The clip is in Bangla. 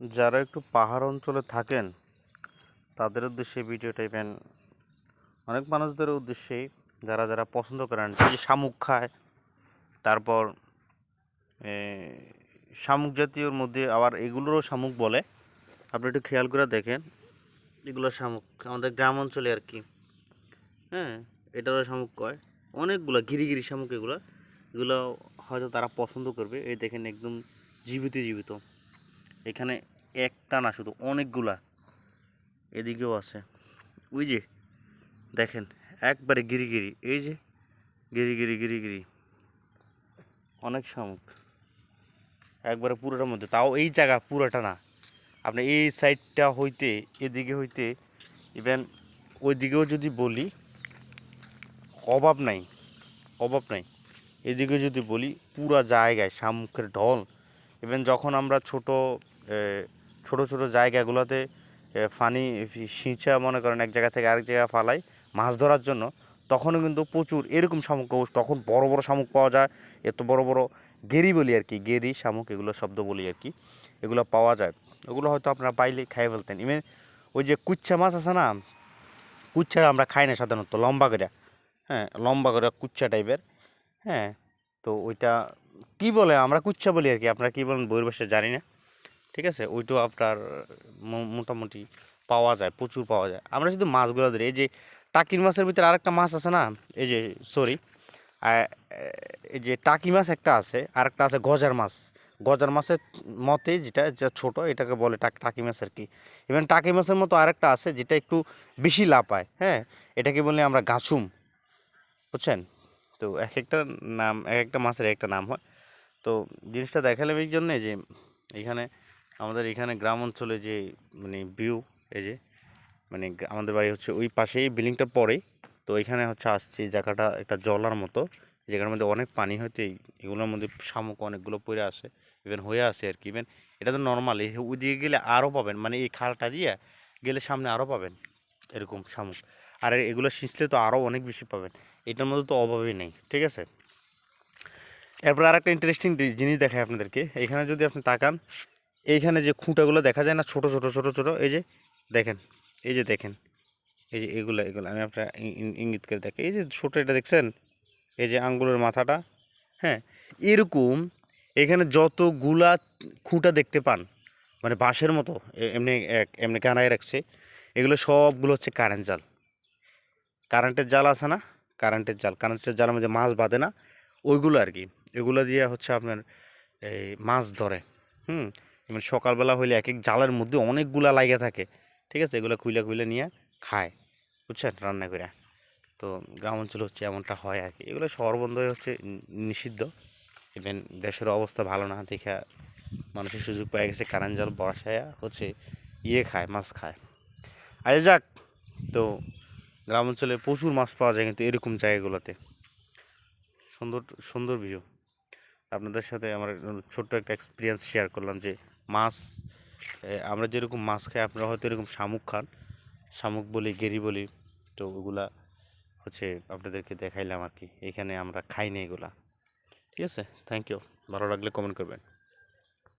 যারা একটু পাহাড় অঞ্চলে থাকেন, তাদের উদ্দেশ্যে ভিডিও টাইপেন অনেক মানুষদের উদ্দেশ্যেই যারা যারা পছন্দ করেন যে শামুক খায়, তারপর শামুক জাতীয়র মধ্যে আবার এগুলোরও শামুক বলে। আপনি একটু খেয়াল করে দেখেন, এগুলো শামুক, আমাদের গ্রাম অঞ্চলে আর কি। হ্যাঁ এটারও শামুক কয়। অনেকগুলো গিরি গিরি শামুক এগুলো। এগুলো হয়তো তারা পছন্দ করবে। এই দেখেন একদম জীবিত জীবিত। এখানে একটা না, শুধু অনেকগুলা এদিকেও আছে। ওই যে, দেখেন, একবারে গিরি গিরি এই যে গিরি গিরি গিরি গিরি অনেক শামুক। একবারে পুরোটার মধ্যে, তাও এই জায়গা পুরোটা না। আপনি এই সাইডটা হইতে, এদিকে হইতে ইভেন ওই দিকেও যদি বলি, অভাব নাই অভাব নাই। এদিকে যদি বলি, পুরা জায়গায় শামুকের ঢল। ইভেন যখন আমরা ছোট ছোট ছোট জায়গাগুলোতে ফানি সিঁচা মনে করেন এক জায়গা থেকে আরেক জায়গায় ফালাই মাছ ধরার জন্য, তখনও কিন্তু প্রচুর এরকম শামুক তখন বড় বড় শামুক পাওয়া যায়, এত বড় বড় গেরি বলি আর কি, গেরি, শামুক এগুলো শব্দ বলি আর কি, এগুলো পাওয়া যায়। ওগুলো হয়তো আপনারা পাইলে খাই ফেলতেন। ইভেন ওই যে কুচ্ছা মাছ আছে না, কুচ্ছাটা আমরা খাই না সাধারণত, লম্বা করে। হ্যাঁ লম্বা করে কুচ্ছা টাইপের হ্যাঁ তো ওইটা কি বলে, আমরা কুচ্ছা বলি আর কি, আপনারা কী বলেন, বইয়ের ভাষায় জানি না। ঠিক আছে? ওইটাও আপনার মোটামুটি পাওয়া যায়, প্রচুর পাওয়া যায়। আমরা শুধু মাছগুলো ধরি, এই যে টাকির মাছের ভিতরে আরেকটা মাছ আছে না? এই যে সরি এই যে টাকি মাছ একটা আছে, আরেকটা আছে গজার মাছ। গজার মাছের মতে যেটা, যা ছোট, এটাকে বলে টাক মাছ আর কি। ইভেন টাকি মাছের মতো আরেকটা আছে, যেটা একটু বেশি লাপায় হ্যাঁ? এটাকে বলি আমরা গাছুম, বুঝছেন? তো এক একটা নাম, এক একটা মাছের এক একটা নাম হয়। তো জিনিসটা দেখালাম এই জন্যে যে, এখানে আমাদের এখানে গ্রাম অঞ্চলে যে মানে ভিউ এই যে মানে আমাদের বাড়ি হচ্ছে ওই পাশেই বিল্ডিংটা পরেই। তো এখানে হচ্ছে আসছে জায়গাটা একটা জলার মতো, যেখানের মধ্যে অনেক পানি হয়তো এগুলোর মধ্যে শামুক অনেকগুলো পড়ে আসে ইভেন হয়ে আসে আর কি ইভেন এটা তো নর্মাল ওইদিকে গেলে আরও পাবেন মানে এই খালটা দিয়ে গেলে সামনে আরও পাবেন এরকম শামুক। আর এগুলো সিঁচলে তো আরও অনেক বেশি পাবেন, এটার মধ্যে তো অভাবই নেই, ঠিক আছে? এরপর আর একটা ইন্টারেস্টিং জিনিস দেখায় আপনাদেরকে, এখানে যদি আপনি তাকান এইখানে যে খুঁটাগুলো দেখা যায় না, ছোট ছোট ছোট ছোট, এই যে দেখেন, এই যে দেখেন, এই যে এগুলো এগুলো, আমি আপনার ইঙ্গিত করে দেখি। এই যে ছোটো এটা দেখছেন? এই যে আঙ্গুলের মাথাটা হ্যাঁ? এরকম এখানে যতগুলা খুঁটা দেখতে পান মানে বাঁশের মতো এমনি এক- এমনি কানায় রাখছে, এগুলো সবগুলো হচ্ছে কারেন্ট জাল। কারেন্টের জাল আছে না? কারেন্টের জাল কারেন্টের জালের মধ্যে মাছ বাঁধে না, ওইগুলো আর কি। এগুলো দিয়ে হচ্ছে আপনার এই মাছ ধরে, হুম? এমন সকালবেলা হইলে এক এক জালের মধ্যে অনেকগুলা লাগে থাকে। ঠিক আছে? এগুলো খুইলে খুইলে নিয়ে খায়। বুঝছেন? রান্না করে তো গ্রাম অঞ্চলে হচ্ছে এমনটা হয় আর কি। এগুলো শহর বন্ধই হচ্ছে নিষিদ্ধ। ইভেন দেশের অবস্থা ভালো না দেখা মানুষের সুযোগ পেয়ে গেছে। কারেন্ট জল বসায়া হচ্ছে ইয়ে খায়, মাছ খায়। আচ্ছা যাক। তো গ্রাম অঞ্চলে প্রচুর মাছ পাওয়া যায় কিন্তু এরকম জায়গাগুলোতে। সুন্দর সুন্দর ভিউ আপনাদের সাথে আমার ছোট্ট একটা এক্সপিরিয়েন্স শেয়ার করলাম যে মাছ আমরা যেরকম মাছ খাই, আপনারা হয়তো এরকম শামুক খান। শামুক বলি, গেরি বলি, তো ওগুলা হচ্ছে আপনাদেরকে দেখাইলাম আর কি। এখানে আমরা খাই না এগুলা। ঠিক আছে? থ্যাংক ইউ ভালো লাগলে কমেন্ট করবেন।